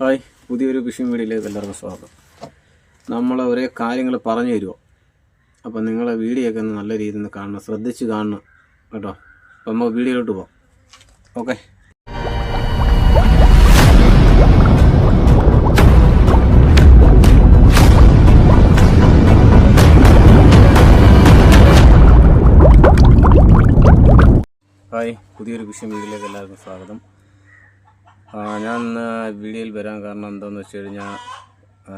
Hi പുതിയൊരു phishing വീഡിയോയിലേക്ക് എല്ലാവർക്കും സ്വാഗതം. നമ്മൾ ഒരേ കാര്യങ്ങൾ പറഞ്ഞു തരുമോ അപ്പോൾ നിങ്ങളെ വീഡിയോ ഒക്കെ നല്ല രീതിയിൽ നിന്ന് കാണണം ശ്രദ്ധിച്ച് കാണണം കേട്ടോ. അപ്പോൾ നമുക്ക് വീഡിയോയിലോട്ട് പോകാം ഓക്കെ. ഹായ് പുതിയൊരു ഫിഷിംഗ് വീഡിയോയിലേക്ക് എല്ലാവർക്കും സ്വാഗതം. ഞാൻ ഇന്ന് വീഡിയോയിൽ വരാൻ കാരണം എന്താണെന്ന് വെച്ച് കഴിഞ്ഞാൽ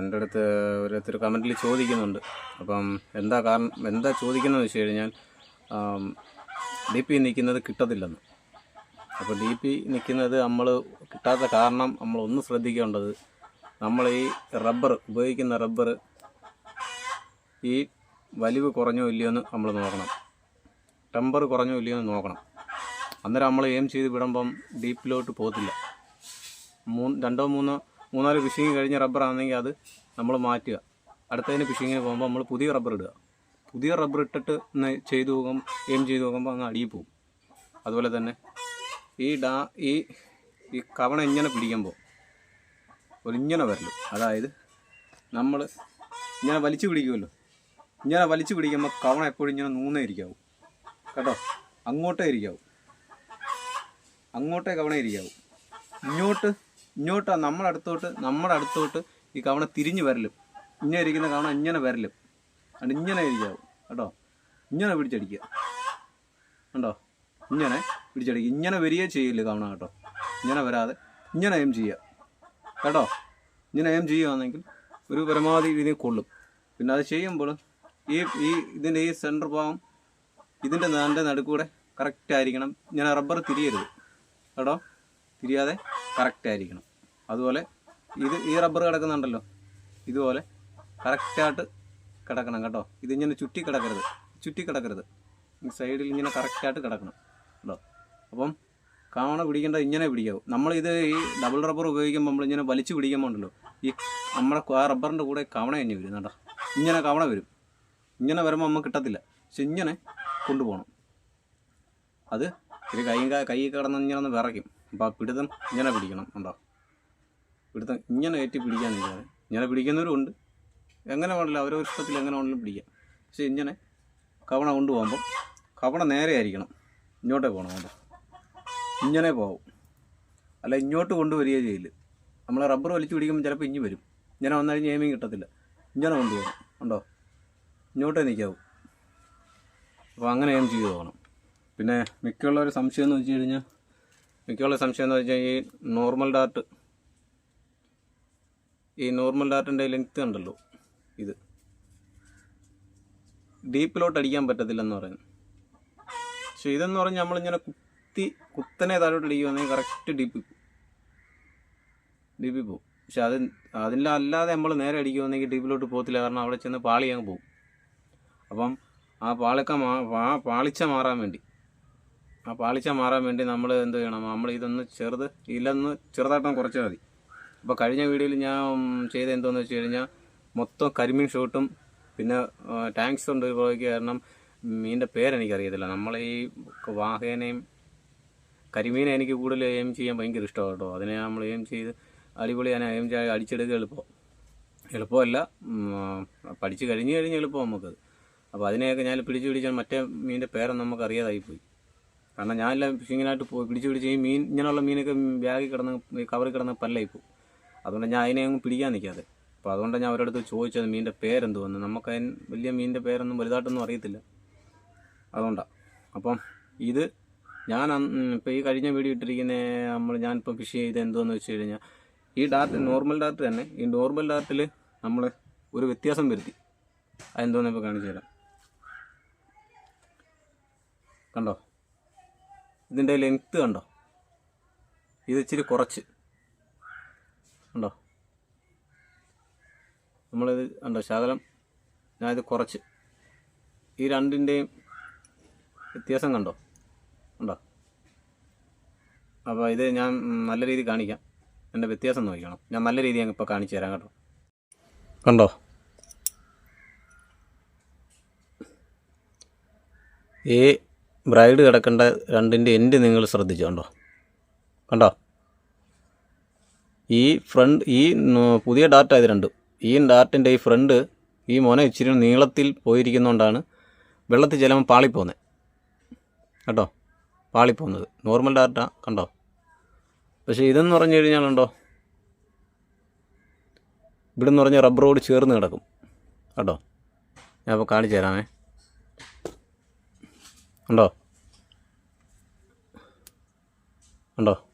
എന്റെ അടുത്ത് ഓരോരുത്തർ കമന്റിൽ ചോദിക്കുന്നുണ്ട്. അപ്പം എന്താ കാരണം എന്താ ചോദിക്കുന്നതെന്ന് വെച്ച് കഴിഞ്ഞാൽ ഡി പി നിൽക്കുന്നത് കിട്ടത്തില്ലെന്ന്. അപ്പോൾ ഡി പി നിൽക്കുന്നത് നമ്മൾ കിട്ടാത്ത കാരണം നമ്മൾ ഒന്ന് ശ്രദ്ധിക്കേണ്ടത് നമ്മൾ ഈ റബ്ബർ ഉപയോഗിക്കുന്ന റബ്ബർ ഈ വലിവ് കുറഞ്ഞോ ഇല്ലയോ എന്ന് നമ്മൾ നോക്കണം. ടെമ്പർ കുറഞ്ഞോ ഇല്ലയോ എന്ന് നോക്കണം. അന്നേരം നമ്മൾ എയിം ചെയ്ത് വിടുമ്പം ഡീപ്പിലോട്ട് പോകത്തില്ല. മൂന്ന് രണ്ടോ മൂന്നോ മൂന്നാൽ ഫിഷിങ് കഴിഞ്ഞ റബ്ബറാണെങ്കിൽ അത് നമ്മൾ മാറ്റുക. അടുത്തതിന് ഫിഷിങ്ങിന് പോകുമ്പോൾ നമ്മൾ പുതിയ റബ്ബർ ഇടുക. പുതിയ റബ്ബർ ഇട്ടിട്ട് ചെയ്ത് പോകും എയിം ചെയ്തു പോകുമ്പോൾ അങ്ങ് അടിയിൽ പോകും. അതുപോലെ തന്നെ ഈ ഡാ ഈ ഈ കവണ ഇങ്ങനെ പിടിക്കുമ്പോൾ ഒരിങ്ങനെ വരലും. അതായത് നമ്മൾ ഇങ്ങനെ വലിച്ചു പിടിക്കുമല്ലോ. ഇങ്ങനെ വലിച്ചു പിടിക്കുമ്പോൾ കവണ എപ്പോഴും ഇങ്ങനെ നൂന്നേ ഇരിക്കാവും കേട്ടോ? അങ്ങോട്ടേ ഇരിക്കാവും. അങ്ങോട്ടേ കവണ ഇരിക്കാവും. ഇങ്ങോട്ട് ഇങ്ങോട്ട് നമ്മുടെ അടുത്തോട്ട് നമ്മുടെ അടുത്തോട്ട് ഈ കവണ തിരിഞ്ഞ് വരലും. ഇങ്ങനെ ഇരിക്കുന്ന കവണ ഇങ്ങനെ വരലും. അത് ഇങ്ങനെ ഇരിക്കാവും. കേട്ടോ? ഇങ്ങനെ പിടിച്ചടിക്കുക. കണ്ടോ? ഇങ്ങനെ പിടിച്ചടിക്കുക. ഇങ്ങനെ വരികയെ ചെയ്യില്ല കവണ കേട്ടോ? ഇങ്ങനെ വരാതെ ഇങ്ങനെ എം ചെയ്യുക. കേട്ടോ? ഇങ്ങനെ എം ചെയ്യുകയാണെങ്കിൽ ഒരു പരമാവധി ഇതിനെ കൊള്ളും. പിന്നെ അത് ചെയ്യുമ്പോൾ ഈ ഈ ഇതിന്റെ ഈ സെന്റർ ഭാഗം ഇതിന്റെ നാടിന്റെ നടുക്കൂടെ കറക്റ്റ് ആയിരിക്കണം. ഇങ്ങനെ റബ്ബർ തിരിയരുത്. കേട്ടോ? തിരിയാതെ കറക്റ്റ് ആയിരിക്കണം. അതുപോലെ ഇത് ഈ റബ്ബർ കിടക്കുന്നുണ്ടല്ലോ. ഇതുപോലെ കറക്റ്റായിട്ട് കിടക്കണം കേട്ടോ. ഇതിങ്ങനെ ചുറ്റി കിടക്കരുത്. ചുറ്റി കിടക്കരുത്. ഈ സൈഡിൽ ഇങ്ങനെ കറക്റ്റായിട്ട് കിടക്കണം കേട്ടോ. അപ്പം കാണ പിടിക്കേണ്ട ഇങ്ങനെ പിടിക്കാവും. ഇത് ഈ ഡബിൾ റബ്ബർ ഉപയോഗിക്കുമ്പോൾ നമ്മളിങ്ങനെ വലിച്ചു പിടിക്കുമ്പോൾ ഉണ്ടല്ലോ. ഈ നമ്മുടെ ആ റബ്ബറിന്റെ കൂടെ കവണ കഴിഞ്ഞ് വരും കേട്ടോ ഇങ്ങനെ കവണ വരും. ഇങ്ങനെ വരുമ്പോൾ നമുക്ക് കിട്ടത്തില്ല. പക്ഷെ ഇങ്ങനെ കൊണ്ടുപോകണം. അത് ഒരു കൈ കൈ കിടന്ന് ഇങ്ങനെ ഒന്ന് വിറയ്ക്കും. അപ്പോൾ ആ പിടുത്തം ഇങ്ങനെ പിടിക്കണം ഉണ്ടോ പിടുത്തം ഇങ്ങനെ കയറ്റി പിടിക്കാൻ നിൽക്കാതെ ഇങ്ങനെ പിടിക്കുന്നവരും ഉണ്ട്. എങ്ങനെ വേണമല്ലോ അവരോ ഇഷ്ടത്തിൽ എങ്ങനെ വേണമെങ്കിലും പിടിക്കാം. പക്ഷേ ഇങ്ങനെ കവണ കൊണ്ടുപോകുമ്പോൾ കവണ നേരെ ആയിരിക്കണം. ഇങ്ങോട്ടേ പോകണം കേട്ടോ. ഇങ്ങനെ പോകും അല്ല ഇങ്ങോട്ട് കൊണ്ടുവരികയേ ചെയ്യില്ല. നമ്മൾ റബ്ബർ വലിച്ചു പിടിക്കുമ്പോൾ ചിലപ്പോൾ ഇഞ്ഞി വരും. ഇങ്ങനെ വന്നു കഴിഞ്ഞാൽ ഏമിങ് കിട്ടത്തില്ല. ഇങ്ങനെ കൊണ്ടുപോകണം ഉണ്ടോ ഇങ്ങോട്ടേ നിൽക്കാവും. അപ്പോൾ അങ്ങനെ ഏം ചെയ്തു പോകണം. പിന്നെ മിക്കുള്ള സംശയം എന്ന് വെച്ച് കഴിഞ്ഞാൽ മിക്കുള്ള സംശയം എന്ന് വെച്ചാൽ ഈ നോർമൽ ഡാർട്ട് ഈ നോർമൽ ഡാർട്ടിന്റെ ലെങ്ത്ത് ഉണ്ടല്ലോ ഇത്. ഡീപ്പിലോട്ട് അടിക്കാൻ പറ്റത്തില്ലെന്ന് പറയുന്നു. പക്ഷേ ഇതെന്ന് പറഞ്ഞാൽ നമ്മളിങ്ങനെ കുത്തി കുത്തനെ താഴോട്ട് അടിക്കുവാണെങ്കിൽ കറക്റ്റ് ഡീപ്പിൽ പോകും ഡീപ്പിൽ പോകും പക്ഷെ അത് അതിന്റെ അല്ലാതെ നമ്മൾ നേരെ അടിക്കുവാണെങ്കിൽ ഡീപ്പിലോട്ട് പോകത്തില്ല. കാരണം അവിടെ ചെന്ന് പാളിയങ്ങ് പോകും അപ്പം ആ പാളിക്ക ആ പാളിച്ച മാറാൻ വേണ്ടി. ആ പാളിച്ച മാറാൻ വേണ്ടി നമ്മൾ എന്ത് ചെയ്യണം? നമ്മൾ ഇതൊന്ന് ചെറുത് ഇല്ലെന്ന് ചെറുതായിട്ടൊന്ന് കുറച്ചാൽ മതി. അപ്പോൾ കഴിഞ്ഞ വീഡിയോയിൽ ഞാൻ ചെയ്ത എന്തോന്ന് വെച്ച് കഴിഞ്ഞാൽ മൊത്തം കരിമീൻ ഷൂട്ടും പിന്നെ ടാങ്ക്സ് ഉണ്ട് ഉപയോഗിക്കുക കാരണം മീനിന്റെ പേരെനിക്കറിയത്തില്ല നമ്മൾ ഈ വാഹേനയും കരിമീനെ എനിക്ക് കൂടുതൽ എയിം ചെയ്യാൻ ഭയങ്കര ഇഷ്ടമാണ് കേട്ടോ. അതിനെ നമ്മൾ എയിം ചെയ്ത് അടിപൊളി ഞാൻ എയിം ചെയ്ത് അടിച്ചെടുക്കുക എളുപ്പം. എളുപ്പമല്ല പഠിച്ച് കഴിഞ്ഞ് കഴിഞ്ഞ് എളുപ്പം നമുക്കത്. അപ്പോൾ അതിനെയൊക്കെ ഞാൻ പിടിച്ച് പിടിച്ചാൽ മറ്റേ മീനിന്റെ പേരൊന്നും നമുക്ക് അറിയാതായിപ്പോയി കാരണം ഞാനെല്ലാം ഫിഷിങ്ങിനായിട്ട് പോയി പിടിച്ച് പിടിച്ച് ഈ മീൻ ഇങ്ങനെയുള്ള മീനൊക്കെ ബാഗിൽ കിടന്ന് കവറിൽ കിടന്ന് പല്ലായിപ്പോൾ അതുകൊണ്ട് ഞാൻ അതിനെ അങ്ങ് പിടിക്കാൻ നിൽക്കാതെ. അപ്പോൾ അതുകൊണ്ട് ഞാൻ അവരുടെ അടുത്ത് ചോദിച്ചത് മീനിന്റെ പേരെന്തുവന്ന്. നമുക്ക് അതിന് വലിയ മീനിന്റെ പേരൊന്നും വലുതായിട്ടൊന്നും അറിയത്തില്ല. അതുകൊണ്ടാണ് അപ്പം ഇത് ഞാൻ ഇപ്പോൾ ഈ കഴിഞ്ഞ വീഡിയോ ഇട്ടിരിക്കുന്ന നമ്മൾ ഞാനിപ്പോൾ ഫിഷ് ചെയ്ത് എന്തോന്ന് വെച്ച് കഴിഞ്ഞാൽ ഈ ഡാർട്ട് നോർമൽ ഡാർട്ട് തന്നെ ഈ നോർമൽ ഡാർട്ടിൽ നമ്മൾ ഒരു വ്യത്യാസം വരുത്തി. അതെന്തോന്ന് ഇപ്പോൾ കാണിച്ചു തരാം. കണ്ടോ? ഇതിന്റെ ലെങ്ത്ത് കണ്ടോ? ഇത് ഇച്ചിരി കുറച്ച്. ഉണ്ടോ നമ്മളിത് ഉണ്ടോ ശകലം ഞാനിത് കുറച്ച്. ഈ രണ്ടിന്റെയും വ്യത്യാസം കണ്ടോ? ഉണ്ടോ അപ്പോൾ ഇത് ഞാൻ നല്ല രീതിയിൽ കാണിക്കാം. എന്റെ വ്യത്യാസം നോക്കിക്കണം. ഞാൻ നല്ല രീതിയിൽ ഞങ്ങൾ ഇപ്പോൾ കാണിച്ചു തരാം കേട്ടോ. കണ്ടോ? ഈ ബ്രൈഡ് കിടക്കേണ്ട രണ്ടിന്റെ എൻഡ് നിങ്ങൾ ശ്രദ്ധിച്ചു കണ്ടോ? കണ്ടോ? ഈ ഫ്രണ്ട് ഈ പുതിയ ഡാർട്ട് ഇത് രണ്ടും. ഈ ഡാർട്ടിന്റെ ഈ ഫ്രണ്ട് ഈ മോനെ ഇച്ചിരി നീളത്തിൽ പോയിരിക്കുന്നതുകൊണ്ടാണ് വെള്ളത്തിൽ ചിലപ്പോൾ പാളിപ്പോകുന്നത് കേട്ടോ? പാളിപ്പോകുന്നത് നോർമൽ ഡാറ്റ കണ്ടോ? പക്ഷേ ഇതെന്ന് പറഞ്ഞു കഴിഞ്ഞാൽ ഉണ്ടോ ഇവിടെ നിന്ന് പറഞ്ഞാൽ റബ്ബറോട് ചേർന്ന് കിടക്കും. കേട്ടോ? ഞാൻ അപ്പോൾ കാണിച്ചു തരാമേ. ഉണ്ടോ? ഉണ്ടോ?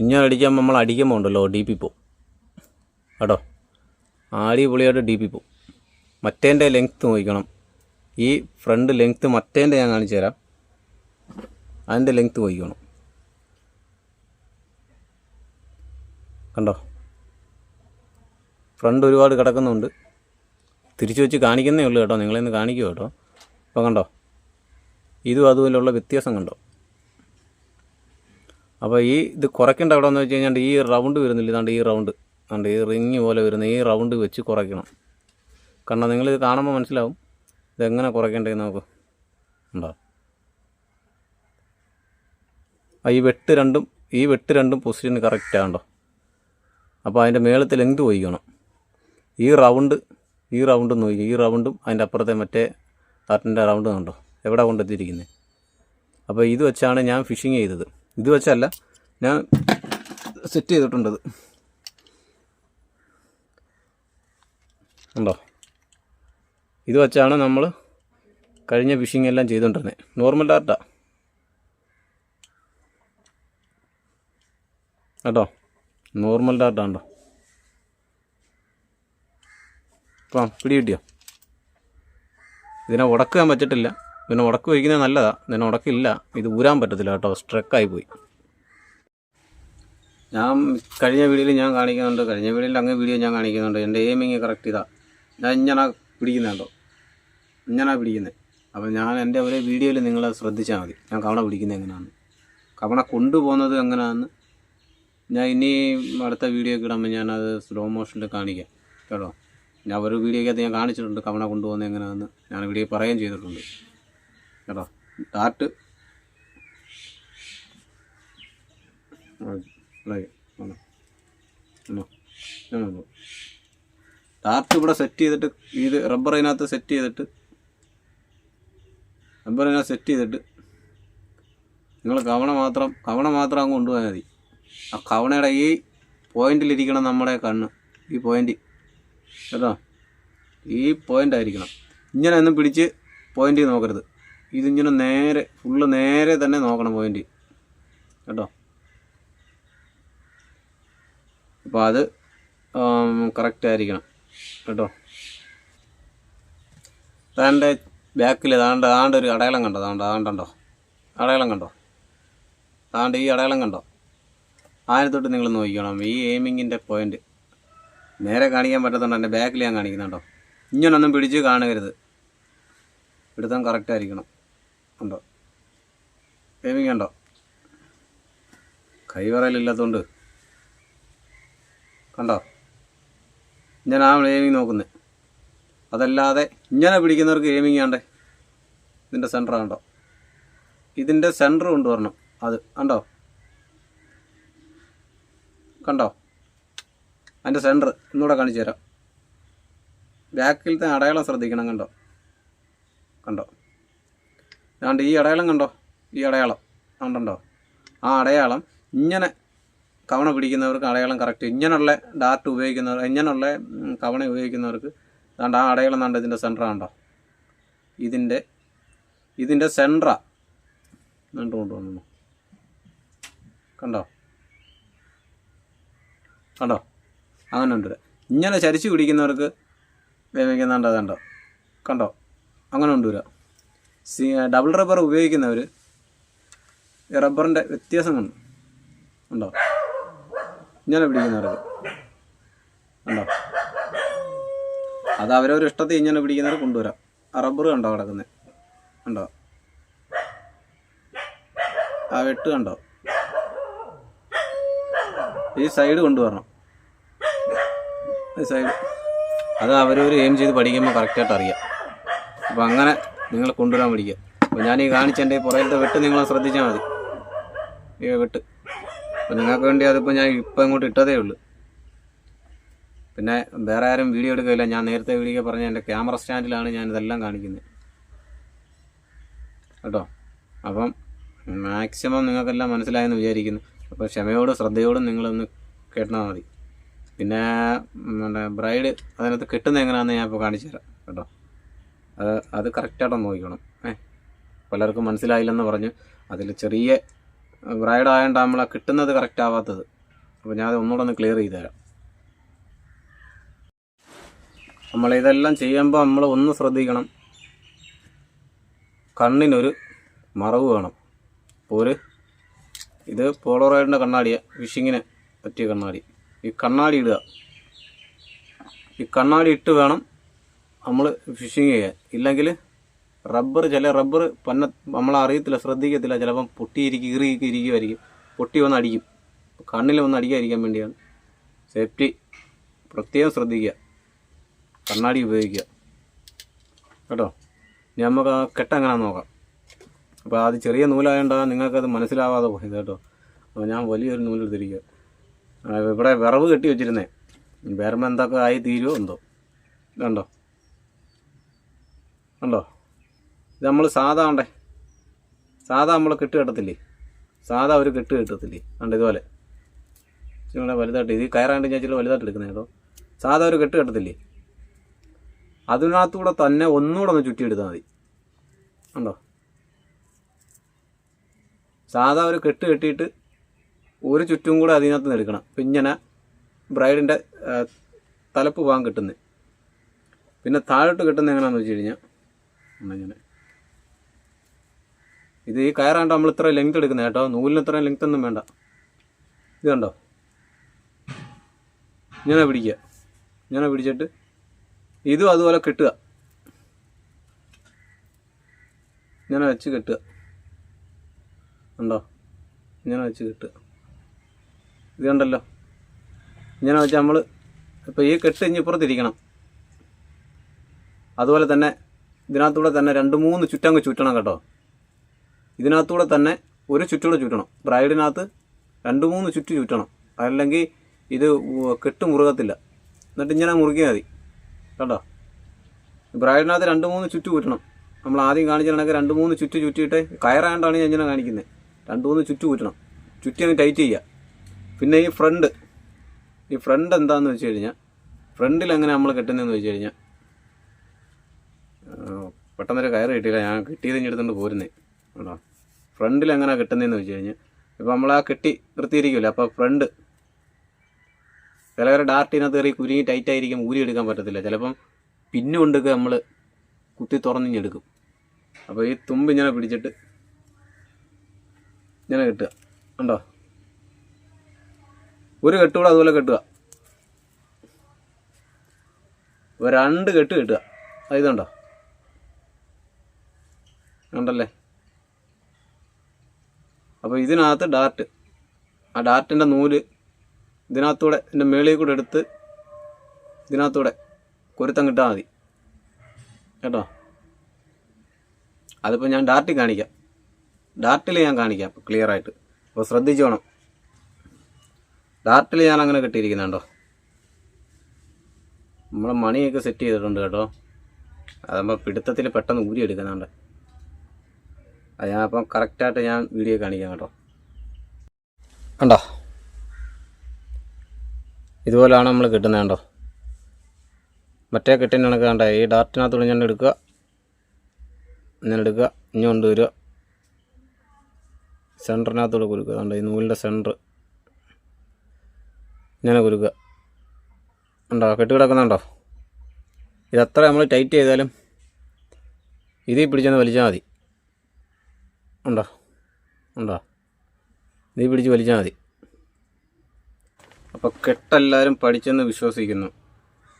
ഇഞ്ഞാൽ അടിക്കാൻ നമ്മൾ അടിക്കുമ്പോൾ ഉണ്ടല്ലോ ഡി പി. പോവും കേട്ടോ? അടിപൊളിയായിട്ട് ഡി പി. പോവും മറ്റേന്റെ ലെങ്ത്ത് നോക്കണം ഈ ഫ്രണ്ട് ലെങ്ത്ത് മറ്റേന്റെ ഞാൻ കാണിച്ചു തരാം. അതിന്റെ ലെങ്ത്ത് നോക്കണം കണ്ടോ? ഫ്രണ്ട് ഒരുപാട് കിടക്കുന്നുണ്ട്. തിരിച്ചു വെച്ച് കാണിക്കുന്നേ ഉള്ളൂ കേട്ടോ. നിങ്ങളെന്ന് കാണിക്കുമോ കേട്ടോ? അപ്പോൾ കണ്ടോ? ഇതും അതുപോലുള്ള വ്യത്യാസം കണ്ടോ? അപ്പോൾ ഈ ഇത് കുറയ്ക്കേണ്ട എവിടെ എന്ന് വെച്ച് കഴിഞ്ഞാൽ ഈ റൗണ്ട് വരുന്നില്ല? ഇതാണ്ട് ഈ റൗണ്ട്. അതുകൊണ്ട് ഈ റിങ് പോലെ വരുന്ന ഈ റൗണ്ട് വെച്ച് കുറയ്ക്കണം. കാരണം നിങ്ങളിത് കാണുമ്പോൾ മനസ്സിലാവും. ഇതെങ്ങനെ കുറയ്ക്കേണ്ടത് നമുക്ക് ഉണ്ടോ ആ ഈ വെട്ട് രണ്ടും ഈ വെട്ട് രണ്ടും പൊസിഷൻ കറക്റ്റ് ആകണ്ടോ അപ്പോൾ അതിന്റെ മേളത്തിൽ ലെങ്ത് പോയിക്കണം ഈ റൗണ്ട് ഈ റൗണ്ടും നോക്കി. ഈ റൗണ്ടും അതിന്റെ അപ്പുറത്തെ മറ്റേ തട്ടിന്റെ റൗണ്ട് കണ്ടോ? എവിടെ കൊണ്ടെത്തിയിരിക്കുന്നത് അപ്പോൾ ഇത് വെച്ചാണ് ഞാൻ ഫിഷിങ് ചെയ്തത്. ഇത് വെച്ചല്ല ഞാൻ സെറ്റ് ചെയ്തിട്ടുണ്ടത് ഉണ്ടോ ഇത് വെച്ചാണ് നമ്മൾ കഴിഞ്ഞ ഫിഷിംഗ് എല്ലാം ചെയ്തുകൊണ്ടിരുന്നത് നോർമൽ ഡാറ്റാ കേട്ടോ നോർമൽ ഡാറ്റ ഉണ്ടോ ഇപ്പം പിടി കിട്ടിയോ? ഇതിനെ ഉടക്കാൻ പറ്റിട്ടില്ല. പിന്നെ ഉടക്ക് വയ്ക്കുന്നത് നല്ലതാ. ഇതിനെ ഉടക്കില്ല. ഇത് ഊരാൻ പറ്റത്തില്ല കേട്ടോ. സ്ട്രക്കായി പോയി. ഞാൻ കഴിഞ്ഞ വീഡിയോയിൽ ഞാൻ കാണിക്കുന്നുണ്ട്. കഴിഞ്ഞ വീഡിയോയിൽ അങ്ങ് വീഡിയോ ഞാൻ കാണിക്കുന്നുണ്ട്. എന്റെ എയിമിങ് കറക്റ്റ് ഇതാ. ഞാൻ ഇങ്ങനെ പിടിക്കുന്നുണ്ടോ ഇങ്ങനെ പിടിക്കുന്നത് അപ്പോൾ ഞാൻ എന്റെ ഒരേ വീഡിയോയിൽ നിങ്ങൾ ശ്രദ്ധിച്ചാൽ മതി. ഞാൻ കവണ പിടിക്കുന്നത് എങ്ങനെയാണ് കവണ കൊണ്ടുപോകുന്നത് എങ്ങനെയാണെന്ന് ഞാൻ ഇനി അടുത്ത വീഡിയോ ഇടുമ്പോൾ ഞാനത് സ്ലോ മോഷനിൽ കാണിക്കാം. കേട്ടോ. ഞാൻ ഒരു അത് ഞാൻ കാണിച്ചിട്ടുണ്ട് കവണ കൊണ്ടുപോകുന്നത് എങ്ങനെയാണെന്ന് ഞാൻ വീഡിയോ പറയുകയും ചെയ്തിട്ടുണ്ട്. കേട്ടോ? ഡാർട്ട് ഡാർട്ട് ഇവിടെ സെറ്റ് ചെയ്തിട്ട് ഇത് റബ്ബർ അതിനകത്ത് സെറ്റ് ചെയ്തിട്ട് റബ്ബർ അതിനകത്ത് സെറ്റ് ചെയ്തിട്ട് നിങ്ങൾ കവണ മാത്രം കവണ മാത്രം അങ്ങ് കൊണ്ടുപോയാൽ മതി. ആ കവണയുടെ ഈ പോയിന്റിലിരിക്കണം നമ്മുടെ കണ്ണ് ഈ പോയിന്റ് കേട്ടോ? ഈ പോയിന്റ് ആയിരിക്കണം. ഇങ്ങനെ ഒന്നും പിടിച്ച് പോയിന്റ് നോക്കരുത്. ഇതിങ്ങനെ നേരെ ഫുള്ള് നേരെ തന്നെ നോക്കണം പോയിന്റ് കേട്ടോ? അപ്പോൾ അത് കറക്റ്റ് ആയിരിക്കണം. കേട്ടോ? താണ്ട ബാക്കിൽ താണ്ട് താണ്ട് ഒരു അടയാളം കണ്ടോ? താണ്ട് താണ്ടുണ്ടോ അടയാളം കണ്ടോ? താണ്ട് ഈ അടയാളം കണ്ടോ? ആയിരത്തൊട്ട് നിങ്ങൾ നോക്കിക്കണം? ഈ എയിമിങ്ങിന്റെ പോയിന്റ് നേരെ കാണിക്കാൻ പറ്റത്തുണ്ട് എന്റെ ബാക്കിൽ ഞാൻ കാണിക്കുന്നുണ്ടോ ഇങ്ങനൊന്നും പിടിച്ച് കാണരുത്. പിടുത്തം കറക്റ്റായിരിക്കണം ഉണ്ടോ? ഗെയിമിങ് ഉണ്ടോ കൈവറയിലില്ലാത്തതുകൊണ്ട് കണ്ടോ? ഞാൻ ആ എയിമിങ് നോക്കുന്നത് അതല്ലാതെ ഇങ്ങനെ പിടിക്കുന്നവർക്ക് എയിമിങ് ആണ്ടേ ഇതിന്റെ സെന്റർ കണ്ടോ? ഇതിന്റെ സെന്റർ കൊണ്ടുവരണം. അത് കണ്ടോ? കണ്ടോ? അതിന്റെ സെന്റർ ഒന്നുകൂടെ കാണിച്ചു തരാം. ബാക്കിലത്തെ അടയാളം ശ്രദ്ധിക്കണം കണ്ടോ? കണ്ടോ? അതുകൊണ്ട് ഈ അടയാളം കണ്ടോ? ഈ അടയാളം കണ്ടോ? ആ അടയാളം ഇങ്ങനെ കവണ പിടിക്കുന്നവർക്ക് അടയാളം കറക്റ്റ് ഇങ്ങനെയുള്ള ഡാർട്ട് ഉപയോഗിക്കുന്നവർ ഇങ്ങനെയുള്ള കവണ ഉപയോഗിക്കുന്നവർക്ക് അതുകൊണ്ട് ആ അടയാളം കണ്ടോ ഇതിന്റെ സെന്റർ കണ്ടോ? ഇതിന്റെ ഇതിന്റെ സെന്ററാ കണ്ടോ കൊണ്ടുവന്നു. കണ്ടോ? കണ്ടോ? അങ്ങനെ ഉണ്ട് ഇങ്ങനെ ചരിച്ച് പിടിക്കുന്നവർക്ക് വേവിക്കുന്നുണ്ട് അതുണ്ടോ കണ്ടോ? അങ്ങനെ കൊണ്ടുവരിക സി ഡബിൾ റബ്ബർ ഉപയോഗിക്കുന്നവർ റബ്ബറിന്റെ വ്യത്യാസം ഉണ്ടോ? ഇങ്ങനെ പിടിക്കുന്നവർക്ക്. ഉണ്ടോ അത് അവരവരുടെ ഇഷ്ടത്തിൽ ഇങ്ങനെ പിടിക്കുന്നവർ കൊണ്ടുവരാം. ആ റബ്ബർ കണ്ടോ കിടക്കുന്നത് ഉണ്ടോ ആ വെട്ട് കണ്ടോ? ഈ സൈഡ് കൊണ്ടുവരണം. സൈഡ് അത് അവരവർ എയിം ചെയ്ത് പഠിക്കുമ്പോൾ കറക്റ്റായിട്ട് അറിയാം. അപ്പോൾ അങ്ങനെ നിങ്ങൾ കൊണ്ടുവരാൻ പഠിക്കുക അപ്പോൾ ഞാൻ ഈ കാണിച്ച എന്റെ പുറകിലത്തെ വെട്ട് നിങ്ങൾ ശ്രദ്ധിച്ചാൽ മതി. ഈ വെട്ട്. അപ്പോൾ നിങ്ങൾക്ക് വേണ്ടി അതിപ്പോൾ ഞാൻ ഇപ്പം ഇങ്ങോട്ട് ഇട്ടതേ ഉള്ളൂ. പിന്നെ വേറെ ആരും വീഡിയോ എടുക്കില്ല ഞാൻ നേരത്തെ വീഡിയോ പറഞ്ഞ എന്റെ ക്യാമറ സ്റ്റാൻഡിലാണ് ഞാൻ ഇതെല്ലാം കാണിക്കുന്നത്. കേട്ടോ? അപ്പം മാക്സിമം നിങ്ങൾക്കെല്ലാം മനസ്സിലായെന്ന് വിചാരിക്കുന്നു. അപ്പോൾ ക്ഷമയോടും ശ്രദ്ധയോടും നിങ്ങളൊന്ന് കേട്ടാൽ മതി. പിന്നെ നമ്മുടെ ബ്രൈഡ് അതിനകത്ത് കിട്ടുന്നത് എങ്ങനെയാണെന്ന് ഞാൻ ഇപ്പോൾ കാണിച്ചു തരാം കേട്ടോ. അത് അത് കറക്റ്റായിട്ടൊന്ന് നോക്കിക്കണം ഏ. പലർക്കും മനസ്സിലായില്ലെന്ന് പറഞ്ഞു അതിൽ ചെറിയ ബ്രൈഡ് ആയതുകൊണ്ട് നമ്മളെ കിട്ടുന്നത് കറക്റ്റ് ആവാത്തത്. അപ്പോൾ ഞാൻ ഒന്നുകൂടെ ഒന്ന് ക്ലിയർ ചെയ്ത് തരാം. നമ്മൾ ഇതെല്ലാം ചെയ്യുമ്പോൾ നമ്മൾ ഒന്ന് ശ്രദ്ധിക്കണം. കണ്ണിനൊരു മറവ് വേണം. അപ്പോൾ ഒരു ഇത് പോളോറോയിഡിന്റെ കണ്ണാടിയാണ് ഫിഷിങ്ങിന് പറ്റിയ കണ്ണാടി. ഈ കണ്ണാടി ഇടുക. ഈ കണ്ണാടി ഇട്ട് വേണം നമ്മൾ ഫിഷിങ് ചെയ്യാൻ. ഇല്ലെങ്കിൽ റബ്ബർ ചില റബ്ബർ പന്ന നമ്മളെ അറിയത്തില്ല ശ്രദ്ധിക്കത്തില്ല. ചിലപ്പം പൊട്ടിയിരിക്കും കീറി ഇരിക്കുമായിരിക്കും പൊട്ടി വന്ന് അടിക്കും. കണ്ണിൽ വന്ന് അടിക്കാതിരിക്കാൻ വേണ്ടിയാണ്. സേഫ്റ്റി പ്രത്യേകം ശ്രദ്ധിക്കുക. കണ്ണാടി ഉപയോഗിക്കുക. കേട്ടോ? ഇനി നമുക്ക് ആ കെട്ട് എങ്ങനെയാണെന്ന് നോക്കാം. അപ്പോൾ അത് ചെറിയ നൂലായതുകൊണ്ടാണ് നിങ്ങൾക്കത് മനസ്സിലാവാതെ പോയത് കേട്ടോ. അപ്പോൾ ഞാൻ വലിയൊരു നൂലെടുത്തിരിക്കുക ഇവിടെ വിറവ് കെട്ടി വെച്ചിരുന്നേ. വേറെ എന്തൊക്കെ ആയി തീരുമോ എന്തോ. കണ്ടോ? ഉണ്ടോ ഇത് നമ്മൾ സാധാ ഉണ്ടേ സാധാ നമ്മൾ കെട്ട് കെട്ടത്തില്ലേ? സാധാ ഒരു കെട്ട് കെട്ടത്തില്ലേ? ഉണ്ട് ഇതുപോലെ? ഇച്ചിരി വലുതായിട്ട് ഇത് കയറാണ്ട് ഞാൻ ചില വലുതായിട്ട് എടുക്കുന്നത് കേട്ടോ. സാധാ ഒരു കെട്ട് കെട്ടത്തില്ലേ? അതിനകത്തൂടെ തന്നെ ഒന്നുകൂടെ ഒന്ന് ചുറ്റിയെടുത്താൽ മതി. ഉണ്ടോ സാധാ ഒരു കെട്ട് കെട്ടിയിട്ട് ഒരു ചുറ്റും കൂടെ അതിനകത്ത് നിന്ന് എടുക്കണം. അപ്പം ഇങ്ങനെ ബ്രൈഡിന്റെ തലപ്പ് പോകാൻ കിട്ടുന്നത് പിന്നെ താഴോട്ട് കിട്ടുന്നത് എങ്ങനെയാണെന്ന് വെച്ച് കഴിഞ്ഞാൽ അങ്ങനെ ഇത് ഈ കയറാണ്ട് നമ്മൾ ഇത്ര ലെങ്ത് എടുക്കുന്നത് കേട്ടോ. നൂലിന് ഇത്രയും ലെങ്ത് ഒന്നും വേണ്ട. ഇത് കണ്ടോ? ഇങ്ങനെ പിടിക്കുക. ഇങ്ങനെ പിടിച്ചിട്ട് ഇതും അതുപോലെ കെട്ടുക. ഇങ്ങനെ വെച്ച് കെട്ടുക. ഉണ്ടോ ഇങ്ങനെ വെച്ച് കെട്ടുക. ഇത് കണ്ടല്ലോ ഇങ്ങനെ വെച്ചാൽ നമ്മൾ ഇപ്പോൾ ഈ കെട്ട് ഇനി ഇപ്പുറത്തിരിക്കണം അതുപോലെ തന്നെ ഇതിനകത്തൂടെ തന്നെ രണ്ട് മൂന്ന് ചുറ്റങ്ങ് ചുറ്റണം കേട്ടോ. ഇതിനകത്തൂടെ തന്നെ ഒരു ചുറ്റൂടെ ചുറ്റണം. ബ്രൈഡിനകത്ത് രണ്ട് മൂന്ന് ചുറ്റ് ചുറ്റണം. അല്ലെങ്കിൽ ഇത് കെട്ട് മുറുകത്തില്ല. എന്നിട്ട് ഇങ്ങനെ മുറുകിയാൽ മതി. കേട്ടോ? ബ്രൈഡിനകത്ത് രണ്ട് മൂന്ന് ചുറ്റ് ചുറ്റണം നമ്മൾ ആദ്യം കാണിച്ചിട്ടുണ്ടെങ്കിൽ രണ്ട് മൂന്ന് ചുറ്റ് ചുറ്റിയിട്ട് കയറാണ്ടാണ് ഞാൻ ഇങ്ങനെ കാണിക്കുന്നത് രണ്ട് മൂന്ന് ചുറ്റ് ചുറ്റണം ചുറ്റി അങ്ങ് ടൈറ്റ് ചെയ്യുക പിന്നെ ഈ ഫ്രണ്ട്. ഈ ഫ്രണ്ട് എന്താണെന്ന് വെച്ച് കഴിഞ്ഞാൽ ഫ്രണ്ടിൽ എങ്ങനെ നമ്മൾ കെട്ടുന്നതെന്ന് വെച്ച് കഴിഞ്ഞാൽ പെട്ടെന്നൊരു കയറ് കിട്ടിയില്ല ഞാൻ കിട്ടിയത് ഇനി എടുത്തുകൊണ്ട് പോരുന്നേ. കേട്ടോ ഫ്രണ്ടിൽ എങ്ങനെ കിട്ടുന്നതെന്ന് വെച്ച് കഴിഞ്ഞാൽ ഇപ്പോൾ നമ്മൾ ആ കെട്ടി നിർത്തിയിരിക്കുമല്ലോ അപ്പോൾ ഫ്രണ്ട് ചിലവരെ ഡാർട്ടിനകത്ത് കയറി കുരുങ്ങി ടൈറ്റ് ആയിരിക്കും ഊരി എടുക്കാൻ പറ്റത്തില്ല. ചിലപ്പം പിന്നു കൊണ്ടൊക്കെ നമ്മൾ കുത്തി തുറന്നിഞ്ഞെടുക്കും അപ്പോൾ ഈ തുമ്പ് ഇങ്ങനെ പിടിച്ചിട്ട് ഇങ്ങനെ കിട്ടുക. ഉണ്ടോ ഒരു കെട്ടുകൂടെ അതുപോലെ കെട്ടുക. രണ്ട് കെട്ട് കെട്ടുക. ഇതുണ്ടോ ഉണ്ടല്ലേ അപ്പോൾ ഇതിനകത്ത് ഡാർട്ട് ആ ഡാർട്ടിന്റെ നൂൽ ഇതിനകത്തൂടെ എന്റെ മേളിൽ കൂടെ എടുത്ത് ഇതിനകത്തൂടെ കൊരുത്തം കിട്ടാൽ മതി. കേട്ടോ? അതിപ്പോൾ ഞാൻ ഡാർട്ടിൽ കാണിക്കാം. ഡാർട്ടിൽ ഞാൻ കാണിക്കാം ക്ലിയറായിട്ട് അപ്പോൾ ശ്രദ്ധിച്ചോണം. ഡാർട്ടിൽ ഞാൻ അങ്ങനെ കെട്ടിയിരിക്കുന്നുണ്ടോ? നമ്മൾ മണിയൊക്കെ സെറ്റ് ചെയ്തിട്ടുണ്ട് കേട്ടോ. അതാകുമ്പോൾ പിടുത്തത്തിൽ പെട്ടെന്ന് ഊരി എടുക്കുന്നുണ്ട്. അത് ഞാൻ അപ്പം കറക്റ്റായിട്ട് ഞാൻ വീഡിയോ കാണിക്കാം കേട്ടോ. കണ്ടോ? ഇതുപോലെയാണ് നമ്മൾ കിട്ടുന്നത് കണ്ടോ? മറ്റേ കെട്ടിന് കണക്ക് കണ്ട? ഈ ഡാർട്ടിനകത്തോട് ഞാൻ എടുക്കുക. ഇങ്ങനെ എടുക്കുക. ഇനി കൊണ്ടുവരിക. സെന്ററിനകത്തോട് കൊടുക്കുക. കണ്ടോ? ഈ നൂലിന്റെ സെന്റർ ഇങ്ങനെ കുരുക്കുക. ഉണ്ടോ കെട്ടി കിടക്കുന്നുണ്ടോ ഇതത്ര നമ്മൾ ടൈറ്റ് ചെയ്താലും ഇതിൽ പിടിച്ചൊന്ന് വലിച്ചാൽ മതി. ഉണ്ടോ? ഉണ്ടോ? ഇതിൽ പിടിച്ച് വലിച്ചാൽ മതി. അപ്പോൾ കെട്ടെല്ലാവരും പഠിച്ചെന്ന് വിശ്വസിക്കുന്നു.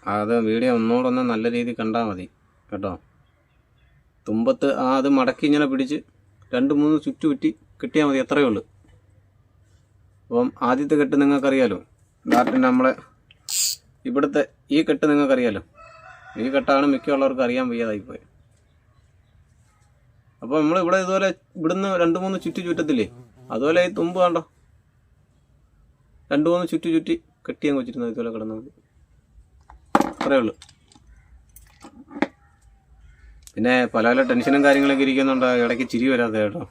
അത് വീഡിയോ ഒന്നുകൂടെ ഒന്ന് നല്ല രീതിയിൽ കണ്ടാൽ മതി. കേട്ടോ? തുമ്പത്ത് ആ അത് മടക്കി ഇങ്ങനെ പിടിച്ച് രണ്ട് മൂന്ന് ചുറ്റുപറ്റി കിട്ടിയാൽ മതി അത്രയേ ഉള്ളൂ. അപ്പം ആദ്യത്തെ കെട്ട് നിങ്ങൾക്കറിയാലോ? ഡാർട്ടിന് നമ്മളെ ഇവിടുത്തെ ഈ കെട്ട് നിങ്ങൾക്കറിയാലോ. ഈ കെട്ടാണ് മിക്കുള്ളവർക്ക് അറിയാൻ വയ്യാതായിപ്പോയി. അപ്പോൾ നമ്മൾ ഇവിടെ ഇതുപോലെ ഇവിടുന്ന് രണ്ട് മൂന്ന് ചുറ്റി ചുറ്റത്തില്ലേ? അതുപോലെ ഈ തുമ്പ് കണ്ടോ? രണ്ടു മൂന്ന് ചുറ്റി ചുറ്റി കെട്ടി അങ്ങ് വെച്ചിരുന്നത് ഇതുപോലെ കിടന്നത് അത്രേ ഉള്ളൂ. പിന്നെ പല പല ടെൻഷനും കാര്യങ്ങളൊക്കെ ഇരിക്കുന്നുണ്ടോ. ഇടയ്ക്ക് ചിരി വരാതെ കേട്ടോ.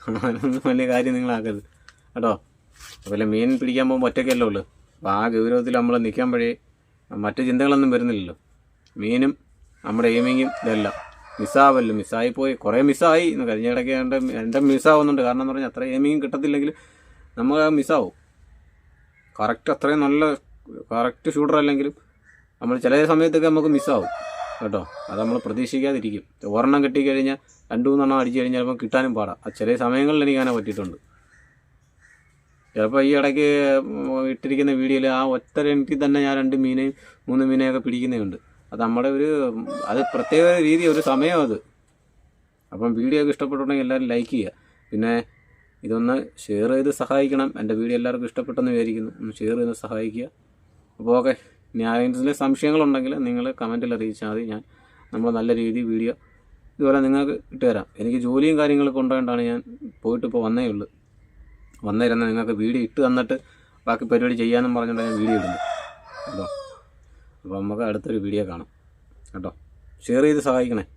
വലിയ കാര്യം നിങ്ങളാക്കരുത്. കേട്ടോ? അതുപോലെ മീൻ പിടിക്കാൻ പോകുമ്പോൾ ഒറ്റയ്ക്കല്ലേ ഉള്ളൂ. അപ്പോൾ ആ ഗൗരവത്തിൽ നമ്മൾ നിൽക്കാൻ നിൽക്കുമ്പോഴേ മറ്റു ചിന്തകളൊന്നും വരുന്നില്ലല്ലോ. മീനും നമ്മുടെ എയിമിങ്ങും ഇതെല്ലാം. മിസ്സാവല്ലോ. മിസ്സായി പോയി. കുറേ മിസ്സായി. കഴിഞ്ഞ ഇടയ്ക്ക് എന്റെ എന്റെ മിസ്സാവുന്നുണ്ട്. കാരണം എന്ന് പറഞ്ഞാൽ അത്ര എയിമിങ്ങും കിട്ടത്തില്ലെങ്കിൽ നമ്മൾ മിസ്സാവും. കറക്റ്റ് അത്രയും നല്ല കറക്റ്റ് ഷൂട്ടർ അല്ലെങ്കിലും നമ്മൾ ചില സമയത്തൊക്കെ നമുക്ക് മിസ്സാവും. കേട്ടോ? അത് നമ്മൾ പ്രതീക്ഷിക്കാതിരിക്കും. ഒരെണ്ണം കിട്ടിക്കഴിഞ്ഞാൽ രണ്ട് മൂന്നെണ്ണം അടിച്ചു കഴിഞ്ഞാൽ ചിലപ്പോൾ കിട്ടാനും പാടാം. ചില സമയങ്ങളിൽ എനിക്ക് അങ്ങനെ പറ്റിയിട്ടുണ്ട്. ചിലപ്പോൾ ഈ ഇടയ്ക്ക് ഇട്ടിരിക്കുന്ന വീഡിയോയിൽ ആ ഒറ്റ രണ്ടിൽ തന്നെ ഞാൻ രണ്ട് മീനെയും മൂന്ന് മീനെയൊക്കെ പിടിക്കുന്നുണ്ട് അത് നമ്മുടെ ഒരു അത് പ്രത്യേക രീതി ഒരു സമയം അത്. അപ്പം വീഡിയോ ഒക്കെ ഇഷ്ടപ്പെട്ടുണ്ടെങ്കിൽ എല്ലാവരും ലൈക്ക് ചെയ്യുക. പിന്നെ ഇതൊന്ന് ഷെയർ ചെയ്ത് സഹായിക്കണം. എന്റെ വീഡിയോ എല്ലാവർക്കും ഇഷ്ടപ്പെട്ടെന്ന് വിചാരിക്കുന്നു. ഒന്ന് ഷെയർ ചെയ്ത് സഹായിക്കുക. അപ്പോൾ ഓക്കെ ഇനി സംശയങ്ങളുണ്ടെങ്കിൽ നിങ്ങൾ കമന്റിൽ അറിയിച്ചാൽ മതി. ഞാൻ നമ്മൾ നല്ല രീതിയിൽ വീഡിയോ ഇതുപോലെ നിങ്ങൾക്ക് ഇട്ടുതരാം എനിക്ക് ജോലിയും കാര്യങ്ങളൊക്കെ ഉണ്ടായതുകൊണ്ടാണ് ഞാൻ പോയിട്ട് ഇപ്പോൾ വന്നേ ഉള്ളൂ. വന്നിരുന്ന നിങ്ങൾക്ക് വീഡിയോ ഇട്ട് തന്നിട്ട് ബാക്കി പരിപാടി ചെയ്യാമെന്നും പറഞ്ഞുകൊണ്ടാണ് ഞാൻ വീഡിയോ ഇടുന്നു. കേട്ടോ? അപ്പോൾ നമുക്ക് അടുത്തൊരു വീഡിയോ കാണാം. കേട്ടോ? ഷെയർ ചെയ്ത് സഹായിക്കണേ.